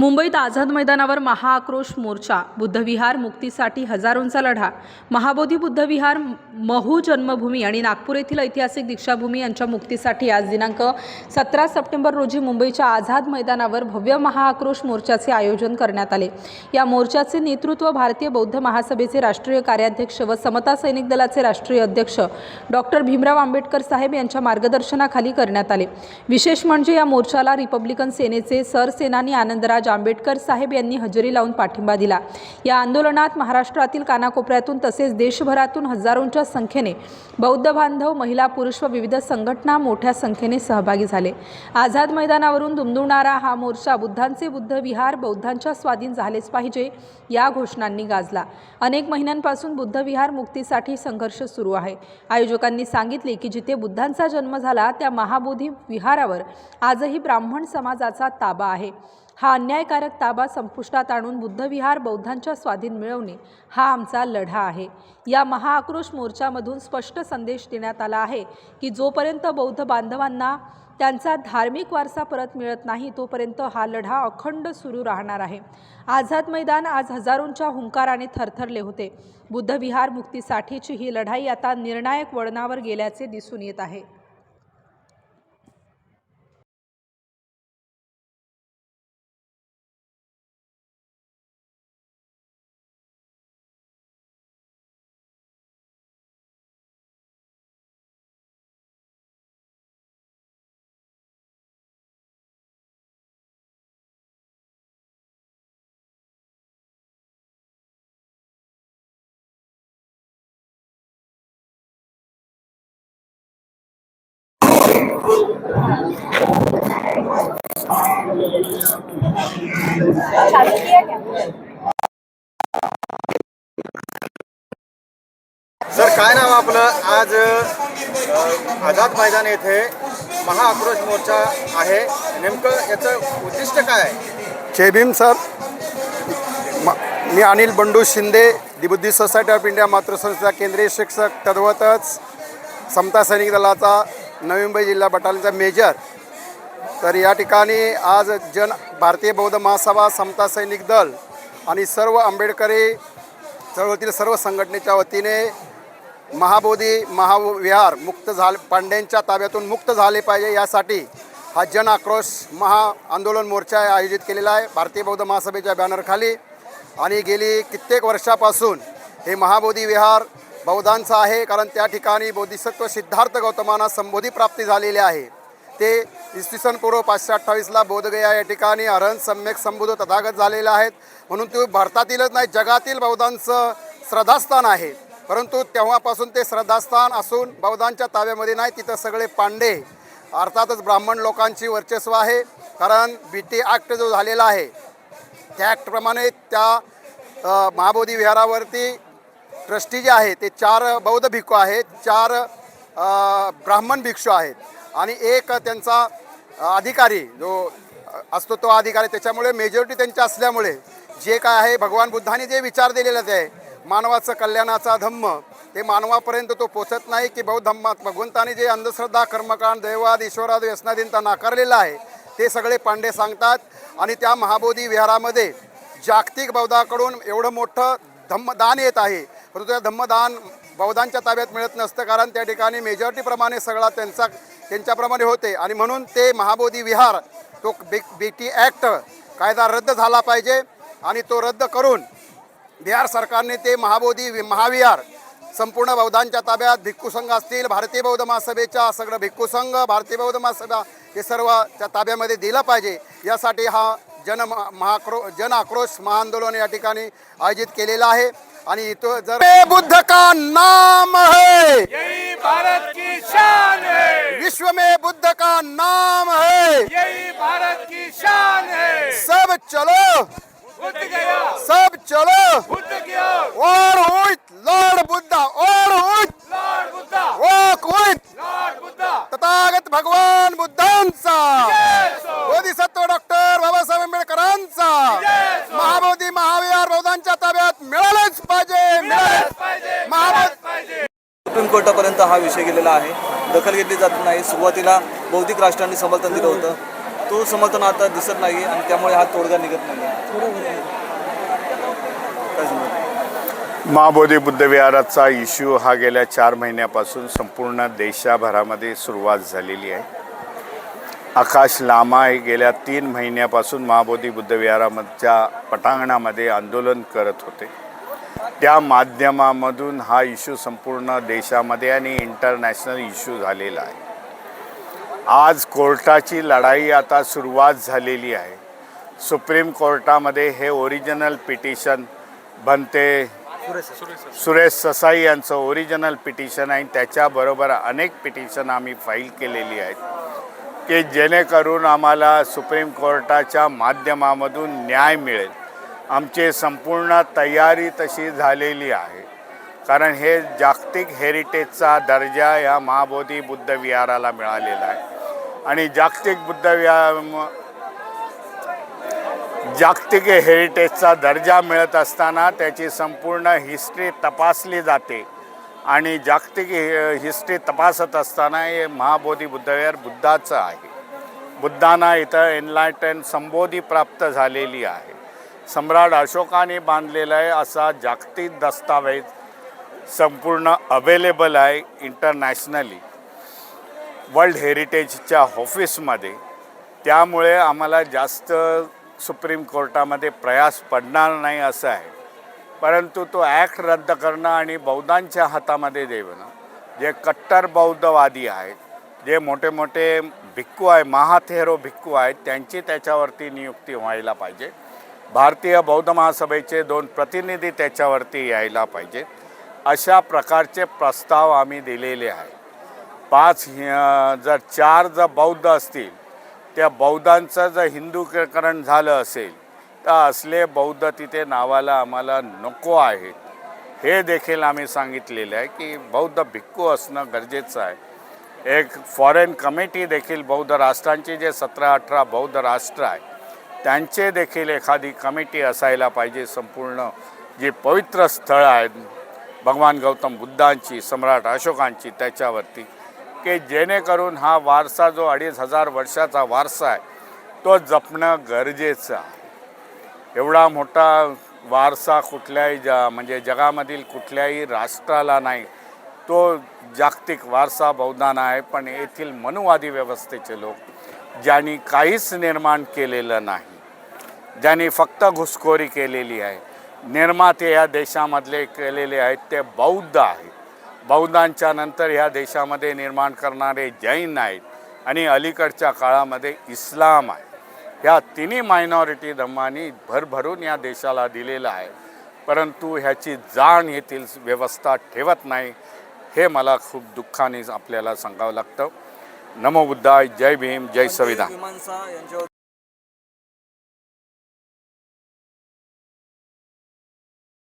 मुंबईत आझाद मैदानावर महाआक्रोश मोर्चा बुद्धविहार मुक्तीसाठी हजारोंचा लढा महाबोधी बुद्धविहार महू जन्मभूमी आणि नागपूर येथील ऐतिहासिक दीक्षाभूमी यांच्या मुक्तीसाठी आज दिनांक सतरा सप्टेंबर रोजी मुंबईच्या आझाद मैदानावर भव्य महाआक्रोश मोर्चाचे आयोजन करण्यात आले. या मोर्चाचे नेतृत्व भारतीय बौद्ध महासभेचे राष्ट्रीय कार्याध्यक्ष व समता सैनिक दलाचे राष्ट्रीय अध्यक्ष डॉक्टर भीमराव आंबेडकर साहेब यांच्या मार्गदर्शनाखाली करण्यात आले. विशेष म्हणजे या मोर्चाला रिपब्लिकन सेनेचे सरसेनानी आनंदराज आंबेडकर साहेब यांनी हजेरी लावून पाठिंबा दिला. या आंदोलनात महाराष्ट्रातील कानाकोपऱ्यातून तसेच देशभरातून हजारोंच्या संख्येने बौद्ध बांधव महिला पुरुष व विविध संघटना मोठ्या संख्येने सहभागी झाले. आझाद मैदानावरून दुमदुमणारा हा मोर्चा बुद्धांचे बुद्ध विहार बौद्धांच्या स्वाधीन झालेच पाहिजे या घोषणांनी गाजला. अनेक महिन्यांपासून बुद्ध विहार मुक्तीसाठी संघर्ष सुरू आहे. आयोजकांनी सांगितले की जिथे बुद्धांचा जन्म झाला त्या महाबोधी विहारावर आजही ब्राह्मण समाजाचा ताबा आहे. हा अन्यायकारक ताबा संपुष्टात आणून बुद्धविहार बौद्धांच्या स्वाधीन मिळवणे हा आमचा लढा आहे. या महाआक्रोश मोर्चामधून स्पष्ट संदेश देण्यात आला आहे की जोपर्यंत बौद्ध बांधवांना त्यांचा धार्मिक वारसा परत मिळत नाही तोपर्यंत हा लढा अखंड सुरू राहणार आहे. आझाद मैदान आज हजारोंच्या हुंकाराने थरथरले होते. बुद्धविहार मुक्तीसाठीची ही लढाई आता निर्णायक वळणावर गेल्याचे दिसून येत आहे. सर काय नाव आपलं? आज आझाद मैदान येथे महाआक्रोश मोर्चा आहे. नेमकं याचं उद्दिष्ट काय आहे? भीम सर. म- मी Anil Bandu Shinde the Buddhist society of India मातृसंस्था केंद्रीय शिक्षक तद्वतच समता सैनिक दलाचा नवी मुंबई जिल्हा बटालीचा मेजर. तर या ठिकाणी आज जन भारतीय बौद्ध महासभा समता सैनिक दल आणि सर्व आंबेडकरी चळवळीतील सर्व संघटनेच्या वतीने महाबोधी महाविहार मुक्त झाले पांड्यांच्या ताब्यातून मुक्त झाले पाहिजे यासाठी हा जन आक्रोश महा आंदोलन मोर्चा आयोजित केलेला आहे भारतीय बौद्ध महासभेच्या बॅनरखाली. आणि गेली कित्येक वर्षापासून हे महाबोधी विहार बौद्धांचं आहे कारण त्या ठिकाणी बोधिसत्व सिद्धार्थ गौतमांना संबोधी प्राप्ती झालेली आहे. ते इसवी सन पूर्व पाचशे अठ्ठावीसला बोधगया या ठिकाणी अरहंत सम्यक संबोध तथागत झालेले आहेत. म्हणून ते भारतातीलच नाही जगातील बौद्धांचं श्रद्धास्थान आहे. परंतु तेव्हापासून ते श्रद्धास्थान असून बौद्धांच्या ताब्यामध्ये नाही तिथं सगळे पांडे अर्थातच ब्राह्मण लोकांची वर्चस्व आहे कारण बी टी ॲक्ट जो झालेला आहे त्या ॲक्टप्रमाणे त्या महाबोधी विहारावरती ट्रस्टी जे आहे ते चार बौद्ध भिक्खू आहेत चार ब्राह्मण भिक्षू आहेत. आणि एक त्यांचा अधिकारी जो असतो तो अधिकारी त्याच्यामुळे मेजॉरिटी त्यांच्या असल्यामुळे जे काय आहे भगवान बुद्धाने जे विचार दिलेले आहे मानवाचं कल्याणाचा धम्म ते मानवापर्यंत तो पोचत नाही की बौद्ध धम्मात भगवंताने जे अंधश्रद्धा कर्मकांड दैवाद ईश्वराद व्यसनादींचा नाकारलेलं आहे ते सगळे पांडे सांगतात. आणि त्या महाबोधी विहारामध्ये जागतिक बौद्धाकडून एवढं मोठं धम्मदान येत आहे परंतु त्या धम्मदान बौद्धांच्या ताब्यात मिळत नसतं कारण त्या ठिकाणी मेजॉरिटीप्रमाणे सगळा त्यांचा त्यांच्याप्रमाणे होते. आणि म्हणून ते महाबोधी विहार तो बी बी टी ॲक्ट कायदा रद्द झाला पाहिजे आणि तो रद्द करून बिहार सरकारने ते महाबोधी वि- महाविहार संपूर्ण बौद्धांच्या ताब्यात भिक्खू संघ असतील भारतीय बौद्ध महासभेच्या सगळं भिक्खू संघ भारतीय बौद्ध महासभा हे सर्व त्या ताब्यामध्ये दिलं पाहिजे. यासाठी हा जन महाक्रो जन आक्रोश महाआंदोलन या ठिकाणी आयोजित केलेलं आहे. आणि इथं जर बुद्ध का नाम है? यही भारत की शान है। विश्व में बुद्ध का नाम है। यही भारत की शान है। सब चलो। बुद्ध गया। सब चलो। बुद्ध गया। और लॉर्ड बुद्धा और उठ लॉर्ड बुद्धा वॉक उठ लॉर्ड बुद्धा तथागत भगवान बुद्धांचा Yes, oh. Bodhisattva doctor Babasaheb आंबेडकरांचा Yes, oh. महाबोधी महाविहार बौद्धांच्या ताब्यात मिळालंच पाहिजे मिळालंच पाहिजे महाबोध पाहिजे सुप्रीम कोर्टापर्यंत हा विषय गेलेला आहे. दखल घेतली जात नाही. सुरुवातीला बौद्धिक राष्ट्रांनी समर्थन दिलं होतं. तो समर्थन आता दिसत नाही आणि त्यामुळे हा तोडगा निघत नाही महाबोधी बुद्धविहाराचा इश्यू हा गेल्या चार महिन्यापासून संपूर्ण देशाभरामध्ये सुरुवात झालेली आहे. आकाश लामा हे गेल्या तीन महिन्यापासून महाबोधी बुद्धविहारामधच्या पटांगणामध्ये आंदोलन करत होते. त्या माध्यमामधून हा इश्यू संपूर्ण देशामध्ये आणि इंटरनॅशनल इश्यू झालेला आहे. आज कोर्टाची लढाई आता सुरुवात झालेली आहे. सुप्रीम कोर्टामध्ये हे ओरिजिनल पिटिशन बनते. सुरेश ससाई यांचं ओरिजिनल पिटिशन आहे. त्याच्याबरोबर अनेक पिटिशन आम्ही फाईल केलेली आहेत. की जेणेकरून आम्हाला सुप्रीम कोर्टाच्या माध्यमामधून न्याय मिळेल. आमची संपूर्ण तयारी तशी झालेली आहे. कारण हे जागतिक हेरिटेजचा दर्जा या महाबोधी बुद्ध विहाराला मिळालेला आहे. आणि जागतिक बुद्ध विहार जागतिक हेरिटेजचा दर्जा मिळत असताना त्याची संपूर्ण हिस्ट्री तपासली जाते. आणि जागतिक हि- हिस्ट्री तपासत असताना हे महाबोधी बुद्धविहार बुद्धाचं आहे. बुद्धांना इथं एनलायटन संबोधी प्राप्त झालेली आहे. सम्राट अशोकाने बांधलेला आहे असा जागतिक दस्तावेज संपूर्ण अवेलेबल आहे इंटरनॅशनली वर्ल्ड हेरिटेजच्या ऑफिसमध्ये त्यामुळे आम्हाला जास्त सुप्रीम कोर्टामध्ये प्रयास पडणार नाही असं आहे. परंतु तो ॲक्ट रद्द करणं आणि बौद्धांच्या हातामध्ये देणं जे कट्टर बौद्धवादी आहेत जे मोठे मोठे भिक्खू आहे महाथेरो भिक्खू आहेत त्यांची त्याच्यावरती नियुक्ती व्हायला पाहिजे. भारतीय बौद्ध महासभेचे दोन प्रतिनिधी त्याच्यावरती यायला पाहिजे. अशा प्रकारचे प्रस्ताव आम्ही दिलेले आहे पाच जर चार जर बौद्ध असतील त्या बौद्धांचं जर हिंदूकरण झालं असेल तर असले बौद्ध तिथे नावाला आम्हाला नको आहेत हे देखील आम्ही सांगितलेलं आहे की बौद्ध भिक्खू असणं गरजेचं आहे. एक फॉरेन कमिटी देखील बौद्ध राष्ट्रांची जे सतरा अठरा बौद्ध राष्ट्र आहे त्यांचे देखील एखादी कमिटी असायला पाहिजे संपूर्ण जी पवित्र स्थळं आहेत भगवान गौतम बुद्धांची सम्राट अशोकांची त्याच्यावरती की जेणेकरून हा वारसा जो अडीच हजार वर्षाचा वारसा आहे तो जपणं गरजेचं आहे. एवढा मोठा वारसा कुठल्याही ज म्हणजे जगामधील कुठल्याही राष्ट्राला नाही तो जागतिक वारसा बहुधाना आहे पण येथील मनुवादी व्यवस्थेचे लोक ज्यांनी काहीच निर्माण केलेलं नाही ज्यांनी फक्त घुसखोरी केलेली आहे. निर्माते या देशामधले केलेले आहेत ते बौद्ध आहेत. बौद्धांच्या नंतर ह्या देशामध्ये निर्माण करणारे जैन आहेत आणि अलीकडच्या काळामध्ये इस्लाम आहे. ह्या तिन्ही मायनॉरिटी धर्मांनी भरभरून या देशाला दिलेलं आहे. परंतु ह्याची जाण येथील व्यवस्था ठेवत नाही हे मला खूप दुःखाने आपल्याला सांगावं लागतं. नमो बुद्धाय जय भीम जय संविधान.